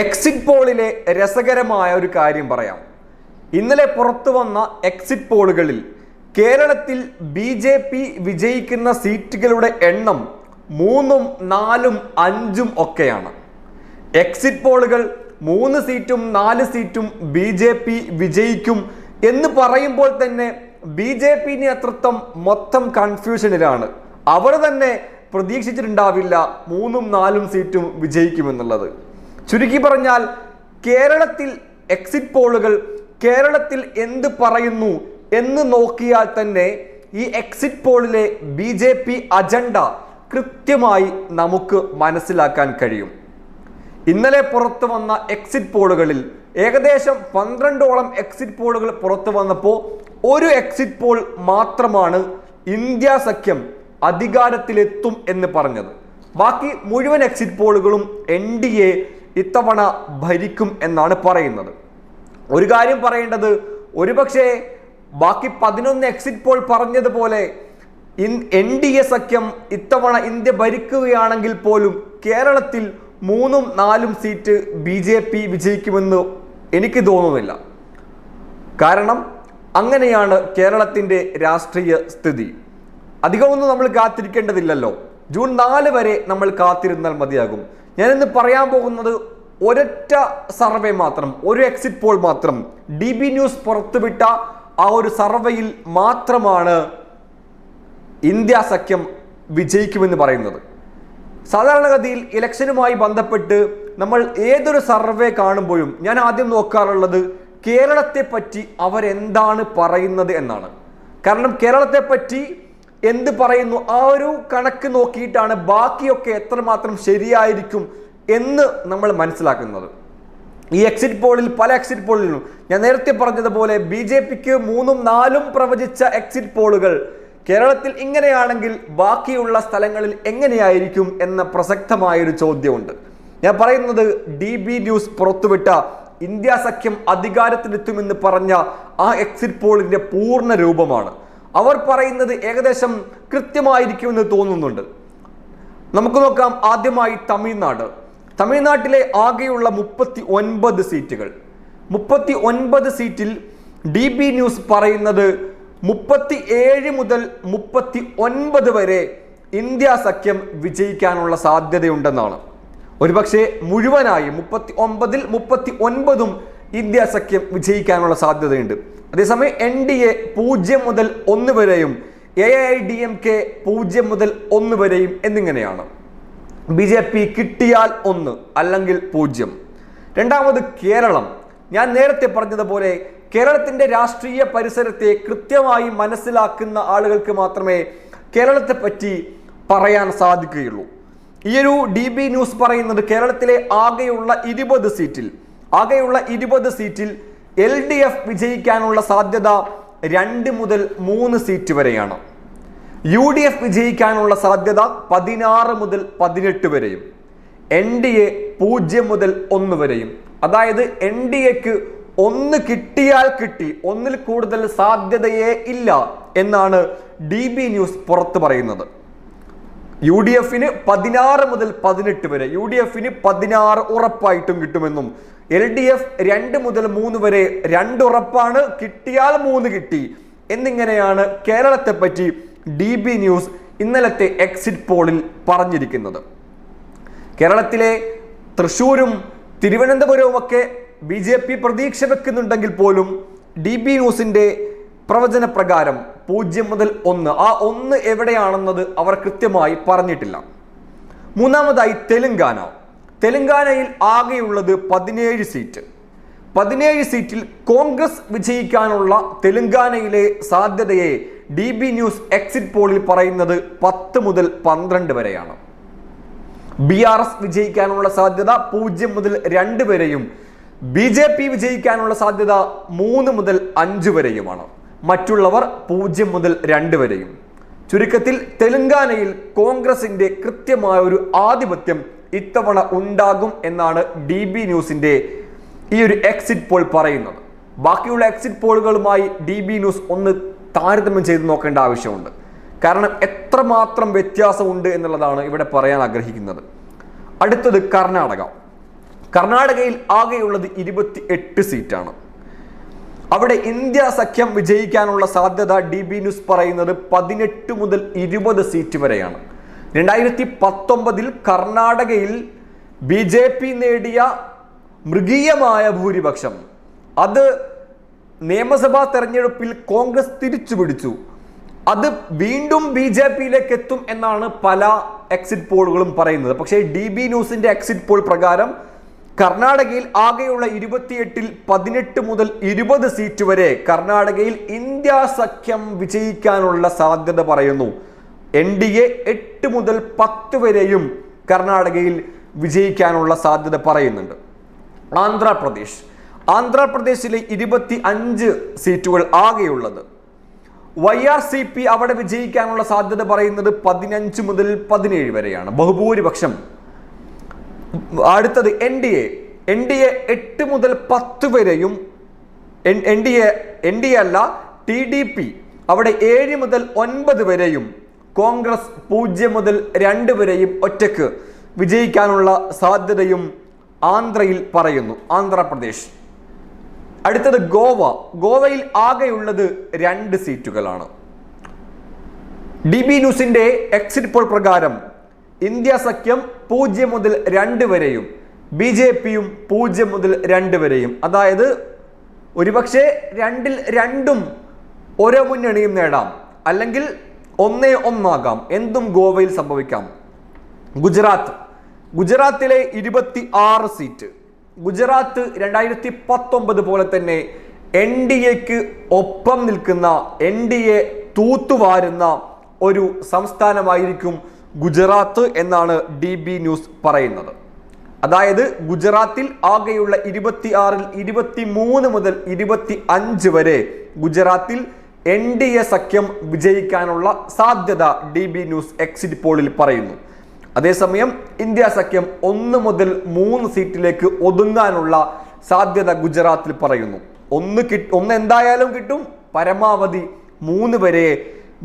Exit പോളിലെ രസകരമായ ഒരു കാര്യം പറയാം. ഇന്നലെ പുറത്തു വന്ന എക്സിറ്റ് പോളുകളിൽ കേരളത്തിൽ ബി ജെ പി വിജയിക്കുന്ന സീറ്റുകളുടെ എണ്ണം മൂന്നും നാലും അഞ്ചും ഒക്കെയാണ്. എക്സിറ്റ് പോളുകൾ മൂന്ന് സീറ്റും നാല് സീറ്റും ബി ജെ പി വിജയിക്കും എന്ന് പറയുമ്പോൾ തന്നെ ബി ജെ പി നേതൃത്വം മൊത്തം കൺഫ്യൂഷനിലാണ് അവർ തന്നെ പ്രതീക്ഷിച്ചിട്ടുണ്ടാവില്ല മൂന്നും നാലും സീറ്റും വിജയിക്കുമെന്നുള്ളത്. ചുരുക്കി പറഞ്ഞാൽ കേരളത്തിൽ എക്സിറ്റ് പോളുകൾ കേരളത്തിൽ എന്ത് പറയുന്നു എന്ന് നോക്കിയാൽ തന്നെ ഈ എക്സിറ്റ് പോളിലെ ബി ജെ പി അജണ്ട കൃത്യമായി നമുക്ക് മനസ്സിലാക്കാൻ കഴിയും. ഇന്നലെ പുറത്തു വന്ന എക്സിറ്റ് പോളുകളിൽ ഏകദേശം പന്ത്രണ്ടോളം എക്സിറ്റ് പോളുകൾ പുറത്തു വന്നപ്പോൾ ഒരു എക്സിറ്റ് പോൾ മാത്രമാണ് ഇന്ത്യ സഖ്യം അധികാരത്തിലെത്തും എന്ന് പറഞ്ഞത്. ബാക്കി മുഴുവൻ എക്സിറ്റ് പോളുകളും എൻ ഡി എ ഇത്തവണ ഭരിക്കും എന്നാണ് പറയുന്നത്. ഒരു കാര്യം പറയേണ്ടത് ഒരുപക്ഷെ ബാക്കി പതിനൊന്ന് എക്സിറ്റ് പോൾ പറഞ്ഞതുപോലെ എൻ ഡി എ സഖ്യം ഇത്തവണ ഇന്ത്യ ഭരിക്കുകയാണെങ്കിൽ പോലും കേരളത്തിൽ മൂന്നും നാലും സീറ്റ് ബി ജെ പി വിജയിക്കുമെന്ന് എനിക്ക് തോന്നുന്നില്ല. കാരണം അങ്ങനെയാണ് കേരളത്തിന്റെ രാഷ്ട്രീയ സ്ഥിതി. അധികമൊന്നും നമ്മൾ കാത്തിരിക്കേണ്ടതില്ലല്ലോ. ജൂൺ നാല് വരെ നമ്മൾ കാത്തിരുന്നാൽ മതിയാകും. ഞാനിന്ന് പറയാൻ പോകുന്നത് ഒരൊറ്റ സർവേ മാത്രം ഒരു എക്സിറ്റ് പോൾ മാത്രം. ഡി ബി ന്യൂസ് പുറത്തുവിട്ട ആ ഒരു സർവേയിൽ മാത്രമാണ് ഇന്ത്യ സഖ്യം വിജയിക്കുമെന്ന് പറയുന്നത്. സാധാരണഗതിയിൽ ഇലക്ഷനുമായി ബന്ധപ്പെട്ട് നമ്മൾ ഏതൊരു സർവേ കാണുമ്പോഴും ഞാൻ ആദ്യം നോക്കാറുള്ളത് കേരളത്തെ പറ്റി അവരെന്താണ് പറയുന്നത് എന്നാണ്. കാരണം കേരളത്തെ പറ്റി എന്ത് പറയുന്നു? ആ ഒരു കണക്ക് നോക്കിയിട്ടാണ് ബാക്കിയൊക്കെ എത്രമാത്രം ശരിയായിരിക്കും എന്ന് നമ്മൾ മനസ്സിലാക്കുന്നത്. ഈ എക്സിറ്റ് പോളിൽ പല എക്സിറ്റ് പോളിലും ഞാൻ നേരത്തെ പറഞ്ഞതുപോലെ ബി ജെ പിക്ക് മൂന്നും നാലും പ്രവചിച്ച എക്സിറ്റ് പോളുകൾ കേരളത്തിൽ ഇങ്ങനെയാണെങ്കിൽ ബാക്കിയുള്ള സ്ഥലങ്ങളിൽ എങ്ങനെയായിരിക്കും എന്ന പ്രസക്തമായൊരു ചോദ്യമുണ്ട്. ഞാൻ പറയുന്നത് ഡി ബി ന്യൂസ് പുറത്തുവിട്ട ഇന്ത്യ സഖ്യം അധികാരത്തിലെത്തുമെന്ന് പറഞ്ഞ ആ എക്സിറ്റ് പോളിന്റെ പൂർണ രൂപമാണ്. അവർ പറയുന്നത് ഏകദേശം കൃത്യമായിരിക്കുമെന്ന് തോന്നുന്നുണ്ട്. നമുക്ക് നോക്കാം ആദ്യമായി തമിഴ്നാട്. തമിഴ്നാട്ടിലെ ആകെയുള്ള മുപ്പത്തി ഒൻപത് സീറ്റുകൾ. മുപ്പത്തി ഒൻപത് സീറ്റിൽ ഡി ബി ന്യൂസ് പറയുന്നത് മുപ്പത്തി ഏഴ് മുതൽ മുപ്പത്തി ഒൻപത് വരെ ഇന്ത്യ സഖ്യം വിജയിക്കാനുള്ള സാധ്യതയുണ്ടെന്നാണ്. ഒരുപക്ഷെ മുഴുവനായി മുപ്പത്തി ഒമ്പതിൽ മുപ്പത്തി ഒൻപതും ഇന്ത്യ സഖ്യം വിജയിക്കാനുള്ള സാധ്യതയുണ്ട്. അതേസമയം എൻ ഡി എ പൂജ്യം മുതൽ ഒന്ന് വരെയും A I D M K പൂജ്യം മുതൽ ഒന്ന് വരെയും എന്നിങ്ങനെയാണ്. ബി ജെ പി കിട്ടിയാൽ ഒന്ന് അല്ലെങ്കിൽ പൂജ്യം. രണ്ടാമത് കേരളം. ഞാൻ നേരത്തെ പറഞ്ഞതുപോലെ കേരളത്തിന്റെ രാഷ്ട്രീയ പരിസരത്തെ കൃത്യമായി മനസ്സിലാക്കുന്ന ആളുകൾക്ക് മാത്രമേ കേരളത്തെ പറ്റി പറയാൻ സാധിക്കുകയുള്ളൂ. ഈ ഒരു ഡി ബി ന്യൂസ് പറയുന്നത് കേരളത്തിലെ ആകെയുള്ള ഇരുപത് സീറ്റിൽ ആകെയുള്ള ഇരുപത് സീറ്റിൽ എൽ ഡി എഫ് വിജയിക്കാനുള്ള സാധ്യത രണ്ട് മുതൽ മൂന്ന് സീറ്റ് വരെയാണ്. യു ഡി എഫ് വിജയിക്കാനുള്ള സാധ്യത പതിനാറ് മുതൽ പതിനെട്ട് വരെയും. എൻ ഡി എ പൂജ്യം മുതൽ ഒന്ന് വരെയും. അതായത് എൻ ഡി എക്ക് ഒന്ന് കിട്ടിയാൽ കിട്ടി ഒന്നിൽ കൂടുതൽ സാധ്യതയേ ഇല്ല എന്നാണ് ഡി ബി ന്യൂസ് പുറത്തു പറയുന്നത്. യു ഡി എഫിന് പതിനാറ് മുതൽ പതിനെട്ട് വരെ യു ഡി എഫിന് പതിനാറ് ഉറപ്പായിട്ടും കിട്ടുമെന്നും എൽ ഡി എഫ് രണ്ട് മുതൽ മൂന്ന് വരെ രണ്ട് ഉറപ്പാണ് കിട്ടിയാൽ മൂന്ന് കിട്ടി. എന്നിങ്ങനെയാണ് കേരളത്തെ പറ്റി ഡി ബി ന്യൂസ് ഇന്നലത്തെ എക്സിറ്റ് പോളിൽ പറഞ്ഞിരിക്കുന്നത്. കേരളത്തിലെ തൃശൂരും തിരുവനന്തപുരവും ഒക്കെ ബി ജെ പി പ്രതീക്ഷ വെക്കുന്നുണ്ടെങ്കിൽ പോലും ഡി ബി ന്യൂസിന്റെ പ്രവചന പ്രകാരം പൂജ്യം മുതൽ ഒന്ന്. ആ ഒന്ന് എവിടെയാണെന്നത് അവർ കൃത്യമായി പറഞ്ഞിട്ടില്ല. മൂന്നാമതായി തെലുങ്കാന. തെലുങ്കാനയിൽ ആകെയുള്ളത് പതിനേഴ് സീറ്റ്. പതിനേഴ് സീറ്റിൽ കോൺഗ്രസ് വിജയിക്കാനുള്ള തെലങ്കാനയിലെ സാധ്യതയെ ഡി ബി ന്യൂസ് എക്സിറ്റ് പോളിൽ പറയുന്നത് പത്ത് മുതൽ പന്ത്രണ്ട് വരെയാണ്. ബി ആർ എസ് വിജയിക്കാനുള്ള സാധ്യത പൂജ്യം മുതൽ രണ്ട് വരെയും ബി ജെ പി വിജയിക്കാനുള്ള സാധ്യത മൂന്ന് മുതൽ അഞ്ച് വരെയുമാണ്. മറ്റുള്ളവർ പൂജ്യം മുതൽ രണ്ട് വരെയും. ചുരുക്കത്തിൽ തെലങ്കാനയിൽ കോൺഗ്രസിന്റെ കൃത്യമായ ഒരു ആധിപത്യം ഇത്തവണ ഉണ്ടാകും എന്നാണ് ഡി ബി ന്യൂസിന്റെ ഈ ഒരു എക്സിറ്റ് പോൾ പറയുന്നത്. ബാക്കിയുള്ള എക്സിറ്റ് പോളുകളുമായി ഡി ബി ന്യൂസ് ഒന്ന് താരതമ്യം ചെയ്ത് നോക്കേണ്ട ആവശ്യമുണ്ട്. കാരണം എത്രമാത്രം വ്യത്യാസമുണ്ട് എന്നുള്ളതാണ് ഇവിടെ പറയാൻ ആഗ്രഹിക്കുന്നത്. അടുത്തത് കർണാടക. കർണാടകയിൽ ആകെയുള്ളത് ഇരുപത്തി എട്ട് സീറ്റാണ് അവിടെ ഇന്ത്യ സഖ്യം വിജയിക്കാനുള്ള സാധ്യത ഡി ബി ന്യൂസ് പറയുന്നത് പതിനെട്ട് മുതൽ ഇരുപത് സീറ്റ് വരെയാണ്. രണ്ടായിരത്തി പത്തൊമ്പതിൽ കർണാടകയിൽ ബി ജെ പി നേടിയ മൃഗീയമായ ഭൂരിപക്ഷം. അത് നിയമസഭാ തെരഞ്ഞെടുപ്പിൽ കോൺഗ്രസ് തിരിച്ചു പിടിച്ചു. അത് വീണ്ടും ബി ജെ പിയിലേക്ക് എത്തും എന്നാണ് പല എക്സിറ്റ് പോളുകളും പറയുന്നത്. പക്ഷേ ഡി ബി ന്യൂസിന്റെ എക്സിറ്റ് പോൾ പ്രകാരം കർണാടകയിൽ ആകെയുള്ള ഇരുപത്തിയെട്ടിൽ പതിനെട്ട് മുതൽ ഇരുപത് സീറ്റ് വരെ കർണാടകയിൽ ഇന്ത്യ സഖ്യം വിജയിക്കാനുള്ള സാധ്യത പറയുന്നു. എൻ ഡി എ എട്ട് മുതൽ പത്ത് വരെയും കർണാടകയിൽ വിജയിക്കാനുള്ള സാധ്യത പറയുന്നുണ്ട്. ആന്ധ്രാപ്രദേശ്. ആന്ധ്രാപ്രദേശിലെ ഇരുപത്തി അഞ്ച് സീറ്റുകൾ ആകെയുള്ളത്. വൈ ആർ സി പി അവിടെ വിജയിക്കാനുള്ള സാധ്യത പറയുന്നത് പതിനഞ്ച് മുതൽ പതിനേഴ് വരെയാണ്. ബഹുഭൂരിപക്ഷം. അടുത്തത് N D A N D A എട്ട് മുതൽ പത്ത് വരെയും N D A N D A അല്ല ടി ഡി പി അവിടെ ഏഴ് മുതൽ ഒൻപത് വരെയും കോൺഗ്രസ് പൂജ്യം മുതൽ രണ്ട് വരെയും ഒറ്റയ്ക്ക് വിജയിക്കാനുള്ള സാധ്യതയും ആന്ധ്രയിൽ പറയുന്നു ആന്ധ്രാപ്രദേശ്. അടുത്തത് ഗോവ. ഗോവയിൽ ആകെയുള്ളത് രണ്ട് സീറ്റുകളാണ്. ഡി ബി ന്യൂസിന്റെ എക്സിറ്റ് പോൾ പ്രകാരം ഇന്ത്യ സഖ്യം പൂജ്യം മുതൽ രണ്ട് വരെയും ബി ജെ പിയും പൂജ്യം മുതൽ രണ്ട് വരെയും. അതായത് ഒരുപക്ഷെ രണ്ടിൽ രണ്ടും ഓരോ മുന്നണിയും നേടാം. അല്ലെങ്കിൽ ഒന്നേ ഒന്നാകാം. എന്തും ഗോവയിൽ സംഭവിക്കാം. ഗുജറാത്ത്. ഗുജറാത്തിലെ ഇരുപത്തി ആറ് സീറ്റ്. ഗുജറാത്ത് രണ്ടായിരത്തി പത്തൊമ്പത് പോലെ തന്നെ എൻ ഡി എക്ക് ഒപ്പം നിൽക്കുന്ന എൻ ഡി എ തൂത്തുവാരുന്ന ഒരു സംസ്ഥാനമായിരിക്കും ഗുജറാത്ത് എന്നാണ് ഡി ബി ന്യൂസ് പറയുന്നത്. അതായത് ഗുജറാത്തിൽ ആകെയുള്ള ഇരുപത്തി ആറിൽ ഇരുപത്തി മൂന്ന് മുതൽ ഇരുപത്തി അഞ്ച് വരെ ഗുജറാത്തിൽ എൻ ഡി എ സഖ്യം വിജയിക്കാനുള്ള സാധ്യത ഡി ബി ന്യൂസ് എക്സിറ്റ് പോളിൽ പറയുന്നു. അതേസമയം ഇന്ത്യ സഖ്യം ഒന്ന് മുതൽ മൂന്ന് സീറ്റിലേക്ക് ഒതുങ്ങാനുള്ള സാധ്യത ഗുജറാത്തിൽ പറയുന്നു. ഒന്ന് കിട്ട് ഒന്ന് എന്തായാലും കിട്ടും. പരമാവധി മൂന്ന് വരെ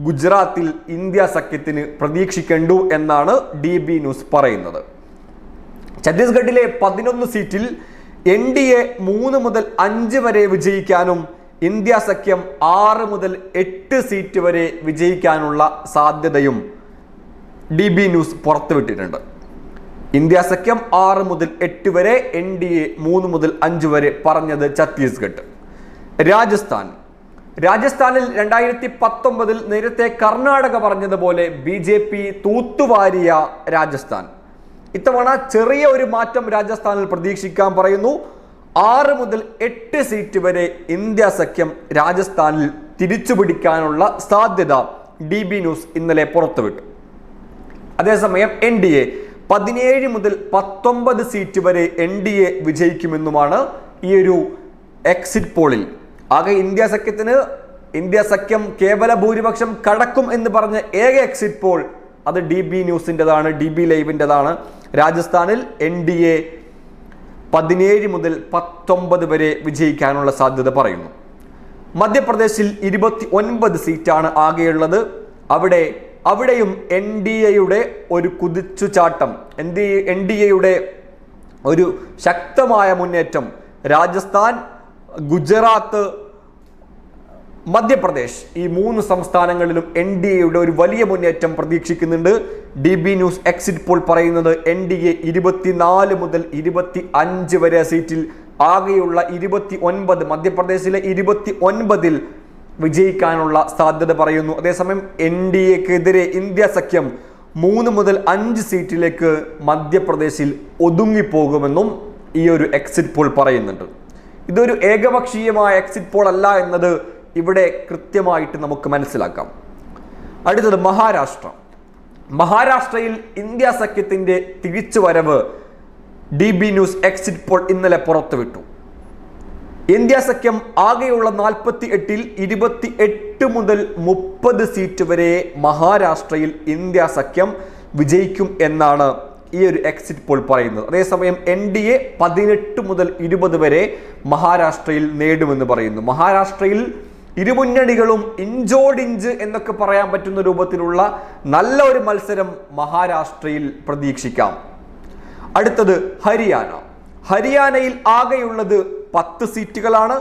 ഗുജറാത്തിൽ ഇന്ത്യ സഖ്യത്തിന് പ്രതീക്ഷിക്കേണ്ടു എന്നാണ് ഡി ബി ന്യൂസ് പറയുന്നത്. ഛത്തീസ്ഗഡിലെ പതിനൊന്ന് സീറ്റിൽ എൻ ഡി എ മൂന്ന് മുതൽ അഞ്ച് വരെ വിജയിക്കാനും ഇന്ത്യ സഖ്യം ആറ് മുതൽ എട്ട് സീറ്റ് വരെ വിജയിക്കാനുള്ള സാധ്യതയും ഡി ബി ന്യൂസ് പുറത്തുവിട്ടിട്ടുണ്ട്. ഇന്ത്യ സഖ്യം ആറ് മുതൽ എട്ട് വരെ എൻ ഡി എ മൂന്ന് മുതൽ അഞ്ച് വരെ പറഞ്ഞത് ഛത്തീസ്ഗഡ്. രാജസ്ഥാൻ. രാജസ്ഥാനിൽ രണ്ടായിരത്തി പത്തൊമ്പതിൽ നേരത്തെ കർണാടക പറഞ്ഞതുപോലെ ബി ജെ പി തൂത്തുവാരിയ രാജസ്ഥാൻ. ഇത്തവണ ചെറിയ ഒരു മാറ്റം രാജസ്ഥാനിൽ പ്രതീക്ഷിക്കാൻ പറയുന്നു. ആറ് മുതൽ എട്ട് സീറ്റ് വരെ ഇന്ത്യ സഖ്യം രാജസ്ഥാനിൽ തിരിച്ചുപിടിക്കാനുള്ള സാധ്യത ഡി ബി ന്യൂസ് ഇന്നലെ പുറത്തുവിട്ടു. അതേസമയം എൻ ഡി എ പതിനേഴ് മുതൽ പത്തൊമ്പത് സീറ്റ് വരെ എൻ ഡി എ വിജയിക്കുമെന്നുമാണ് ഈ ഒരു എക്സിറ്റ് പോളിൽ ആകെ ഇന്ത്യ സഖ്യത്തിന് ഇന്ത്യ സഖ്യം കേവല ഭൂരിപക്ഷം കടക്കും എന്ന് പറഞ്ഞ ഏക എക്സിറ്റ് പോൾ അത് ഡി ബി ന്യൂസിന്റെതാണ് ഡി ബി ലൈവിന്റെതാണ് രാജസ്ഥാനിൽ എൻ ഡി എ പതിനേഴ് മുതൽ പത്തൊമ്പത് വരെ വിജയിക്കാനുള്ള സാധ്യത പറയുന്നു. മധ്യപ്രദേശിൽ ഇരുപത്തി ഒൻപത് സീറ്റാണ് ആകെയുള്ളത്. അവിടെ അവിടെയും എൻ ഡി എയുടെ ഒരു കുതിച്ചുചാട്ടം എൻ ഡി എൻ ഡി എയുടെ ഒരു ശക്തമായ മുന്നേറ്റം രാജസ്ഥാൻ ഗുജറാത്ത് മധ്യപ്രദേശ് ഈ മൂന്ന് സംസ്ഥാനങ്ങളിലും എൻ ഡി എയുടെ ഒരു വലിയ മുന്നേറ്റം പ്രതീക്ഷിക്കുന്നുണ്ട്. D B news exit poll പറയുന്നത് എൻ ഡി എ ഇരുപത്തിനാല് മുതൽ ഇരുപത്തി അഞ്ച് വരെ സീറ്റിൽ ആകെയുള്ള ഇരുപത്തി ഒൻപത് മധ്യപ്രദേശിലെ ഇരുപത്തി ഒൻപതിൽ വിജയിക്കാനുള്ള സാധ്യത പറയുന്നു. അതേസമയം എൻ ഡി എക്കെതിരെ ഇന്ത്യ സഖ്യം മൂന്ന് മുതൽ അഞ്ച് സീറ്റിലേക്ക് മധ്യപ്രദേശിൽ ഒതുങ്ങിപ്പോകുമെന്നും ഈ ഒരു എക്സിറ്റ് പോൾ പറയുന്നുണ്ട്. ഇതൊരു ഏകപക്ഷീയമായ എക്സിറ്റ് പോൾ അല്ല എന്നത് ഇവിടെ കൃത്യമായിട്ട് നമുക്ക് മനസ്സിലാക്കാം. അടുത്തത് മഹാരാഷ്ട്ര. മഹാരാഷ്ട്രയിൽ ഇന്ത്യ സഖ്യത്തിന്റെ തിരിച്ചുവരവ് D B news exit poll ഇന്നലെ പുറത്തുവിട്ടു. ഇന്ത്യ സഖ്യം ആകെയുള്ള നാൽപ്പത്തി എട്ടിൽ ഇരുപത്തി എട്ട് മുതൽ മുപ്പത് സീറ്റ് വരെ മഹാരാഷ്ട്രയിൽ ഇന്ത്യ സഖ്യം വിജയിക്കും എന്നാണ് ഈ ഒരു എക്സിറ്റ് പോൾ പറയുന്നത്. അതേസമയം എൻ ഡി എ പതിനെട്ട് മുതൽ ഇരുപത് വരെ മഹാരാഷ്ട്രയിൽ നേടുമെന്ന് പറയുന്നു. മഹാരാഷ്ട്രയിൽ ഇരുമുന്നണികളും ഇഞ്ചോടിഞ്ച് എന്നൊക്കെ പറയാൻ പറ്റുന്ന രൂപത്തിലുള്ള നല്ല ഒരു മത്സരം മഹാരാഷ്ട്രയിൽ പ്രതീക്ഷിക്കാം. അടുത്തത് ഹരിയാന. ഹരിയാനയിൽ ആകെയുള്ളത് പത്ത് സീറ്റുകളാണ്.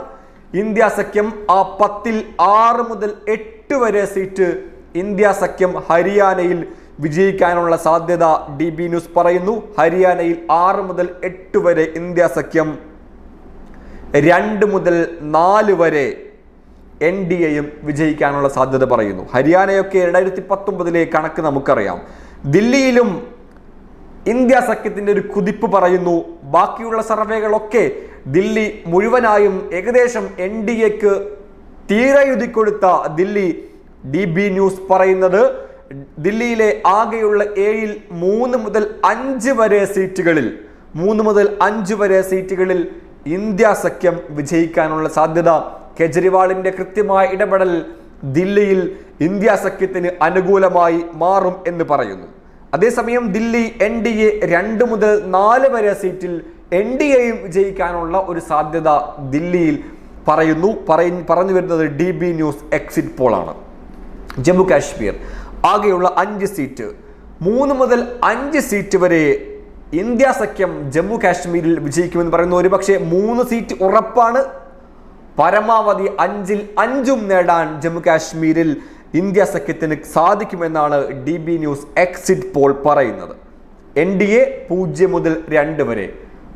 ഇന്ത്യ സഖ്യം ആ പത്തിൽ ആറ് മുതൽ എട്ട് വരെ സീറ്റ് ഇന്ത്യ സഖ്യം ഹരിയാനയിൽ വിജയിക്കാനുള്ള സാധ്യത ഡി ബി ന്യൂസ് പറയുന്നു. ഹരിയാനയിൽ ആറ് മുതൽ എട്ട് വരെ ഇന്ത്യ സഖ്യം രണ്ട് മുതൽ നാല് വരെ എൻ ഡി എയും വിജയിക്കാനുള്ള സാധ്യത പറയുന്നു. ഹരിയാനയൊക്കെ രണ്ടായിരത്തി പത്തൊമ്പതിലെ കണക്ക് നമുക്കറിയാം. ദില്ലിയിലും ഇന്ത്യ സഖ്യത്തിന്റെ ഒരു കുതിപ്പ് പറയുന്നു. ബാക്കിയുള്ള സർവേകളൊക്കെ ദില്ലി മുഴുവനായും ഏകദേശം എൻ ഡി എക്ക് തീരയുതിക്കൊടുത്ത ദില്ലി ഡി ബി ന്യൂസ് പറയുന്നത് ദില്ലിയിലെ ആകെയുള്ള ഏഴിൽ മൂന്ന് മുതൽ അഞ്ച് വരെ സീറ്റുകളിൽ മൂന്ന് മുതൽ അഞ്ച് വരെ സീറ്റുകളിൽ ഇന്ത്യ സഖ്യം വിജയിക്കാനുള്ള സാധ്യത കെജ്രിവാളിന്റെ കൃത്യമായ ഇടപെടൽ ദില്ലിയിൽ ഇന്ത്യ സഖ്യത്തിന് അനുകൂലമായി മാറും എന്ന് പറയുന്നു. അതേസമയം ദില്ലി എൻ ഡി എ രണ്ട് മുതൽ നാല് വരെ സീറ്റിൽ എൻ ഡി എയും വിജയിക്കാനുള്ള ഒരു സാധ്യത ദില്ലിയിൽ പറയുന്നു. പറയ- പറഞ്ഞു വരുന്നത് ഡി ബി ന്യൂസ് എക്സിറ്റ് പോളാണ് ജമ്മു കാശ്മീർ ആകെയുള്ള അഞ്ച് സീറ്റ്. മൂന്ന് മുതൽ അഞ്ച് സീറ്റ് വരെ ഇന്ത്യ സഖ്യം ജമ്മു കാശ്മീരിൽ വിജയിക്കുമെന്ന് പറയുന്നു. ഒരുപക്ഷെ മൂന്ന് സീറ്റ് ഉറപ്പാണ് പരമാവധി അഞ്ചിൽ അഞ്ചും നേടാൻ ജമ്മു കാശ്മീരിൽ ഇന്ത്യ സഖ്യത്തിന് സാധിക്കുമെന്നാണ് D B news exit poll പറയുന്നത്. എൻ ഡി എ പൂജ്യം മുതൽ രണ്ട് വരെ.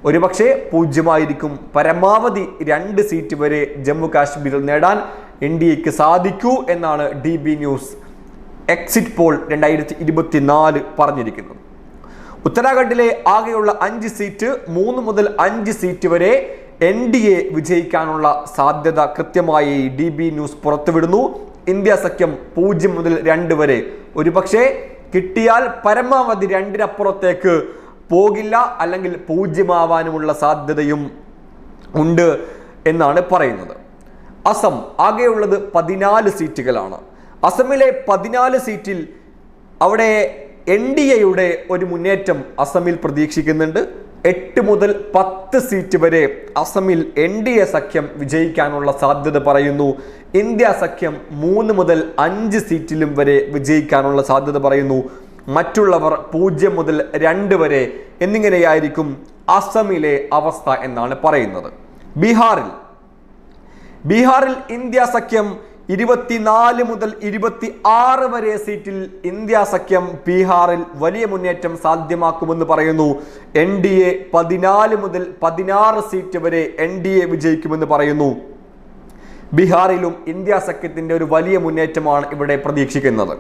ഒരുപക്ഷെ പൂജ്യമായിരിക്കും. പരമാവധി രണ്ട് സീറ്റ് വരെ ജമ്മു കാശ്മീരിൽ നേടാൻ എൻ ഡി എക്ക് സാധിക്കൂ എന്നാണ് D B news exit poll രണ്ടായിരത്തി ഇരുപത്തിനാല് പറഞ്ഞിരിക്കുന്നത്. ഉത്തരാഖണ്ഡിലെ ആകെയുള്ള അഞ്ച് സീറ്റ് മൂന്ന് മുതൽ അഞ്ച് സീറ്റ് വരെ എൻ ഡി എ വിജയിക്കാനുള്ള സാധ്യത കൃത്യമായി ഡി ബി ന്യൂസ് പുറത്തുവിടുന്നു. ഇന്ത്യ സഖ്യം പൂജ്യം മുതൽ രണ്ട് വരെ. ഒരുപക്ഷെ കിട്ടിയാൽ പരമാവധി രണ്ടിനപ്പുറത്തേക്ക് പോകില്ല അല്ലെങ്കിൽ പൂജ്യമാവാനുമുള്ള സാധ്യതയും ഉണ്ട് എന്നാണ് പറയുന്നത്. അസം ആകെയുള്ളത് പതിനാല് സീറ്റുകളാണ്. അസമിലെ പതിനാല് സീറ്റിൽ അവിടെ എൻ ഡി എയുടെ ഒരു മുന്നേറ്റം അസമിൽ പ്രതീക്ഷിക്കുന്നുണ്ട്. എട്ട് മുതൽ പത്ത് സീറ്റ് വരെ അസമിൽ എൻ ഡി എ സഖ്യം വിജയിക്കാനുള്ള സാധ്യത പറയുന്നു. ഇന്ത്യ സഖ്യം മൂന്ന് മുതൽ അഞ്ച് സീറ്റിലും വരെ വിജയിക്കാനുള്ള സാധ്യത പറയുന്നു. മറ്റുള്ളവർ പൂജ്യം മുതൽ രണ്ട് വരെ എന്നിങ്ങനെയായിരിക്കും അസമിലെ അവസ്ഥ എന്നാണ് പറയുന്നത്. ബീഹാറിൽ ബീഹാറിൽ ഇന്ത്യ സഖ്യം ഇരുപത്തിനാല് മുതൽ ഇരുപത്തി ആറ് വരെ സീറ്റിൽ ഇന്ത്യ സഖ്യം ബീഹാറിൽ വലിയ മുന്നേറ്റം സാധ്യമാക്കുമെന്ന് പറയുന്നു. എൻ ഡി എ പതിനാല് മുതൽ പതിനാറ് സീറ്റ് വരെ എൻ ഡി എ വിജയിക്കുമെന്ന് പറയുന്നു. ബീഹാറിലും ഇന്ത്യ സഖ്യത്തിന്റെ ഒരു വലിയ മുന്നേറ്റമാണ് ഇവിടെ പ്രതീക്ഷിക്കുന്നത്.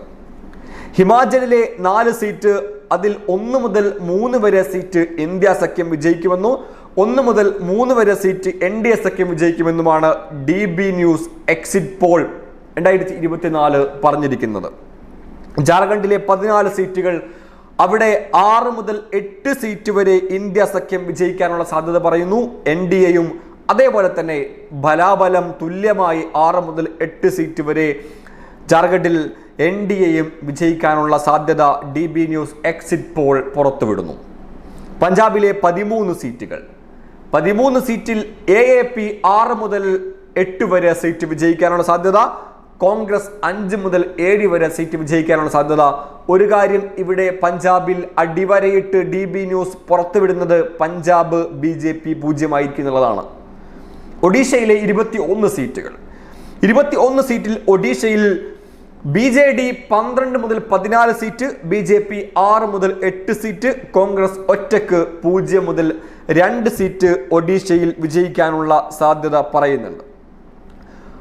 ഹിമാചലിലെ നാല് സീറ്റ് അതിൽ ഒന്ന് മുതൽ മൂന്ന് വരെ സീറ്റ് ഇന്ത്യ സഖ്യം വിജയിക്കുമെന്നു ഒന്ന് മുതൽ മൂന്ന് വരെ സീറ്റ് എൻ ഡി എ സഖ്യം വിജയിക്കുമെന്നുമാണ് D B news exit poll. രണ്ടായിരത്തി ഇരുപത്തിനാല് പറഞ്ഞിരിക്കുന്നത്. ജാർഖണ്ഡിലെ പതിനാല് സീറ്റുകൾ അവിടെ ആറ് മുതൽ എട്ട് സീറ്റ് വരെ ഇന്ത്യ സഖ്യം വിജയിക്കാനുള്ള സാധ്യത പറയുന്നു. എൻ ഡി എയും അതേപോലെ തന്നെ ബലാബലം തുല്യമായി ആറ് മുതൽ എട്ട് സീറ്റ് വരെ ജാർഖണ്ഡിൽ എൻ ഡി എയും വിജയിക്കാനുള്ള സാധ്യത D B news exit poll പുറത്തുവിടുന്നു. പഞ്ചാബിലെ പതിമൂന്ന് സീറ്റുകൾ. പതിമൂന്ന് സീറ്റിൽ എ എ പി ആറ് മുതൽ എട്ട് വരെ സീറ്റ് വിജയിക്കാനുള്ള സാധ്യത കോൺഗ്രസ് അഞ്ച് മുതൽ ഏഴ് വരെ സീറ്റ് വിജയിക്കാനുള്ള സാധ്യത. ഒരു കാര്യം ഇവിടെ പഞ്ചാബിൽ അടിവരയിട്ട് ഡി ബി ന്യൂസ് പുറത്തുവിടുന്നത് പഞ്ചാബ് ബി ജെ പി പൂജ്യമായിരിക്കും എന്നുള്ളതാണ്. ഒഡീഷയിലെ ഇരുപത്തി ഒന്ന് സീറ്റുകൾ. ഇരുപത്തി ഒന്ന് സീറ്റിൽ ഒഡീഷയിൽ ബി ജെ ഡി പന്ത്രണ്ട് മുതൽ പതിനാല് സീറ്റ് ബി ജെ പി ആറ് മുതൽ എട്ട് സീറ്റ് കോൺഗ്രസ് ഒറ്റയ്ക്ക് പൂജ്യം മുതൽ രണ്ട് സീറ്റ് ഒഡീഷയിൽ വിജയിക്കാനുള്ള സാധ്യത പറയുന്നുണ്ട്.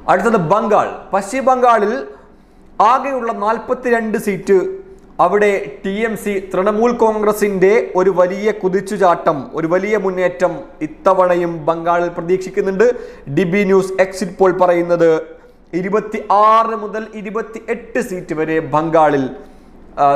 അടുത്തത് ബംഗാൾ. പശ്ചിമ ബംഗാളിൽ ആകെയുള്ള നാൽപ്പത്തിരണ്ട് സീറ്റ് അവിടെ ടി എം സി തൃണമൂൽ കോൺഗ്രസിന്റെ ഒരു വലിയ കുതിച്ചുചാട്ടം ഒരു വലിയ മുന്നേറ്റം ഇത്തവണയും ബംഗാളിൽ പ്രതീക്ഷിക്കുന്നുണ്ട്. D B news exit poll പറയുന്നത് ഇരുപത്തി ആറ് മുതൽ ഇരുപത്തി എട്ട് സീറ്റ് വരെ ബംഗാളിൽ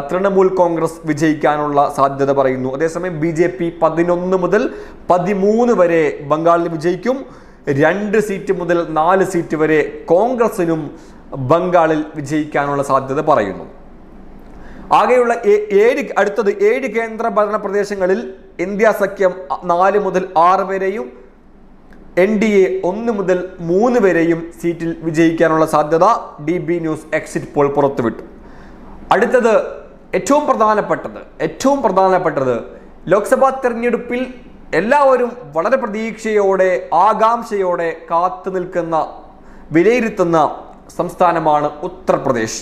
തൃണമൂൽ കോൺഗ്രസ് വിജയിക്കാനുള്ള സാധ്യത പറയുന്നു. അതേസമയം ബി ജെ പി പതിനൊന്ന് മുതൽ പതിമൂന്ന് വരെ ബംഗാളിൽ വിജയിക്കും. രണ്ട് സീറ്റ് മുതൽ നാല് സീറ്റ് വരെ കോൺഗ്രസിനും ബംഗാളിൽ വിജയിക്കാനുള്ള സാധ്യത പറയുന്നു. ആകെയുള്ള ഏഴ് അടുത്തത് ഏഴ് കേന്ദ്ര ഭരണ പ്രദേശങ്ങളിൽ ഇന്ത്യ സഖ്യം നാല് മുതൽ ആറ് വരെയും എൻ ഡി എ ഒന്ന് മുതൽ മൂന്ന് വരെയും സീറ്റിൽ വിജയിക്കാനുള്ള സാധ്യത D B news exit poll പുറത്തുവിട്ടു. അടുത്തത് ഏറ്റവും പ്രധാനപ്പെട്ടത് ഏറ്റവും പ്രധാനപ്പെട്ടത് ലോക്സഭാ തെരഞ്ഞെടുപ്പിൽ എല്ലാവരും വളരെ പ്രതീക്ഷയോടെ ആകാംക്ഷയോടെ കാത്തു നിൽക്കുന്ന വിലയിരുത്തുന്ന സംസ്ഥാനമാണ് ഉത്തർപ്രദേശ്.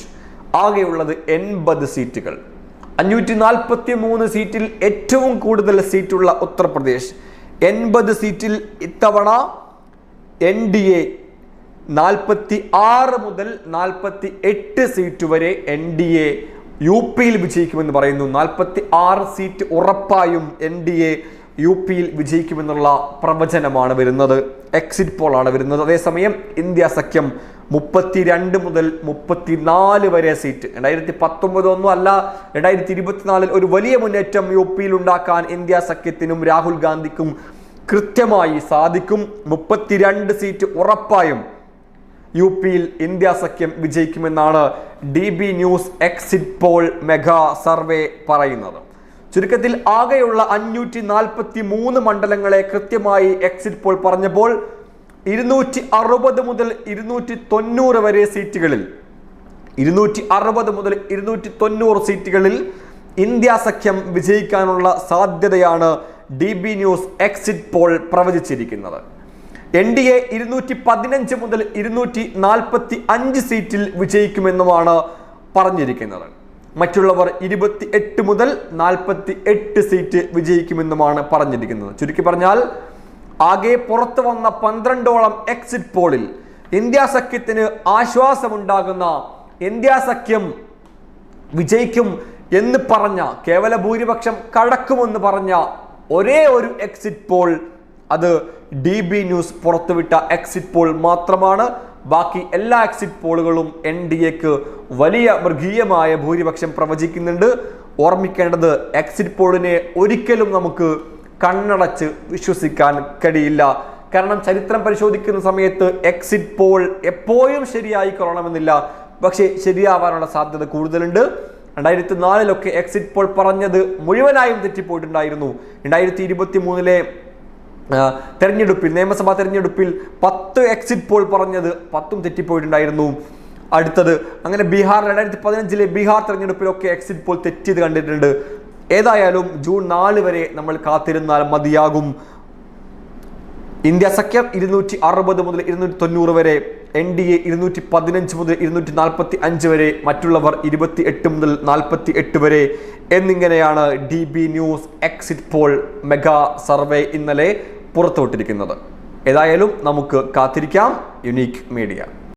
ആകെയുള്ളത് എൺപത് സീറ്റുകൾ. അഞ്ഞൂറ്റി നാൽപ്പത്തി മൂന്ന് സീറ്റിൽ ഏറ്റവും കൂടുതൽ സീറ്റുള്ള ഉത്തർപ്രദേശ്. എൺപത് സീറ്റിൽ ഇത്തവണ എൻ ഡി എ നാൽപ്പത്തി ആറ് മുതൽ നാൽപ്പത്തി എട്ട് സീറ്റ് വരെ എൻ ഡി എ യു പിയിൽ വിജയിക്കുമെന്ന് പറയുന്നു. നാൽപ്പത്തി ആറ് സീറ്റ് ഉറപ്പായും എൻ ഡി എ യു പിയിൽ വിജയിക്കുമെന്നുള്ള പ്രവചനമാണ് വരുന്നത്. എക്സിറ്റ് പോൾ ആണ് വരുന്നത്. അതേസമയം ഇന്ത്യ സഖ്യം മുപ്പത്തിരണ്ട് മുതൽ മുപ്പത്തിനാല് വരെ സീറ്റ് രണ്ടായിരത്തി പത്തൊമ്പത് ഒന്നും അല്ല രണ്ടായിരത്തി ഇരുപത്തിനാലിൽ ഒരു വലിയ മുന്നേറ്റം യു പിയിൽ ഉണ്ടാക്കാൻ ഇന്ത്യ സഖ്യത്തിനും രാഹുൽ ഗാന്ധിക്കും കൃത്യമായി സാധിക്കും. മുപ്പത്തിരണ്ട് സീറ്റ് ഉറപ്പായും യു പിയിൽ ഇന്ത്യ സഖ്യം വിജയിക്കുമെന്നാണ് D B news exit poll mega survey പറയുന്നത്. ചുരുക്കത്തിൽ ആകെയുള്ള അഞ്ഞൂറ്റി നാൽപ്പത്തി മൂന്ന് മണ്ഡലങ്ങളെ കൃത്യമായി എക്സിറ്റ് പോൾ പറഞ്ഞപ്പോൾ ഇരുന്നൂറ്റി അറുപത് മുതൽ ഇരുന്നൂറ്റി തൊണ്ണൂറ് വരെ സീറ്റുകളിൽ ഇരുന്നൂറ്റി അറുപത് മുതൽ ഇരുന്നൂറ്റി തൊണ്ണൂറ് സീറ്റുകളിൽ ഇന്ത്യ സഖ്യം വിജയിക്കാനുള്ള സാധ്യതയാണ് D B news exit poll പ്രവചിച്ചിരിക്കുന്നത്. N D A ഇരുന്നൂറ്റി പതിനഞ്ച് മുതൽ ഇരുന്നൂറ്റി നാൽപ്പത്തി അഞ്ച് സീറ്റിൽ വിജയിക്കുമെന്നുമാണ് പറഞ്ഞിരിക്കുന്നത്. മറ്റുള്ളവർ ഇരുപത്തി എട്ട് മുതൽ നാൽപ്പത്തി എട്ട് സീറ്റ് വിജയിക്കുമെന്നുമാണ് പറഞ്ഞിരിക്കുന്നത്. ചുരുക്കി പറഞ്ഞാൽ ആകെ പുറത്തു വന്ന പന്ത്രണ്ടോളം എക്സിറ്റ് പോളിൽ ഇന്ത്യ സഖ്യത്തിന് ആശ്വാസമുണ്ടാകുന്ന ഇന്ത്യ സഖ്യം വിജയിക്കും എന്ന് പറഞ്ഞ കേവല ഭൂരിപക്ഷം കടക്കുമെന്ന് പറഞ്ഞ ഒരേ ഒരു എക്സിറ്റ് പോൾ അത് ഡി ബി ന്യൂസ് പുറത്തുവിട്ട എക്സിറ്റ് പോൾ മാത്രമാണ്. ബാക്കി എല്ലാ എക്സിറ്റ് പോളുകളും എൻ ഡി എക്ക് വലിയ മൃഗീയമായ ഭൂരിപക്ഷം പ്രവചിക്കുന്നുണ്ട്. ഓർമ്മിക്കേണ്ടത് എക്സിറ്റ് പോളിനെ ഒരിക്കലും നമുക്ക് കണ്ണടച്ച് വിശ്വസിക്കാൻ കഴിയില്ല. കാരണം ചരിത്രം പരിശോധിക്കുന്ന സമയത്ത് എക്സിറ്റ് പോൾ എപ്പോഴും ശരിയായി കൊള്ളണമെന്നില്ല. പക്ഷേ ശരിയാവാനുള്ള സാധ്യത കൂടുതലുണ്ട്. രണ്ടായിരത്തി നാലിലൊക്കെ എക്സിറ്റ് പോൾ പറഞ്ഞത് മുഴുവനായും തെറ്റിപ്പോയിട്ടുണ്ടായിരുന്നു. രണ്ടായിരത്തി ഇരുപത്തി മൂന്നിലെ തെരഞ്ഞെടുപ്പിൽ നിയമസഭാ തെരഞ്ഞെടുപ്പിൽ പത്ത് എക്സിറ്റ് പോൾ പറഞ്ഞത് പത്തും തെറ്റിപ്പോയിട്ടുണ്ടായിരുന്നു. അടുത്തത് അങ്ങനെ ബീഹാർ രണ്ടായിരത്തി പതിനഞ്ചിലെ ബീഹാർ തെരഞ്ഞെടുപ്പിലൊക്കെ എക്സിറ്റ് പോൾ തെറ്റിയത് കണ്ടിട്ടുണ്ട്. ഏതായാലും ജൂൺ നാല് വരെ നമ്മൾ കാത്തിരുന്നാൽ മതിയാകും. ഇന്ത്യ സഖ്യം ഇരുന്നൂറ്റി അറുപത് മുതൽ ഇരുന്നൂറ്റി തൊണ്ണൂറ് വരെ എൻ ഡി എ ഇരുന്നൂറ്റി പതിനഞ്ച് മുതൽ ഇരുന്നൂറ്റി നാൽപ്പത്തി അഞ്ച് വരെ മറ്റുള്ളവർ ഇരുപത്തി എട്ട് മുതൽ നാൽപ്പത്തി എട്ട് വരെ. എന്നിങ്ങനെയാണ് D B news exit poll mega survey ഇന്നലെ പുറത്തുവിട്ടിരിക്കുന്നത്. ഏതായാലും നമുക്ക് കാത്തിരിക്കാം. Unique media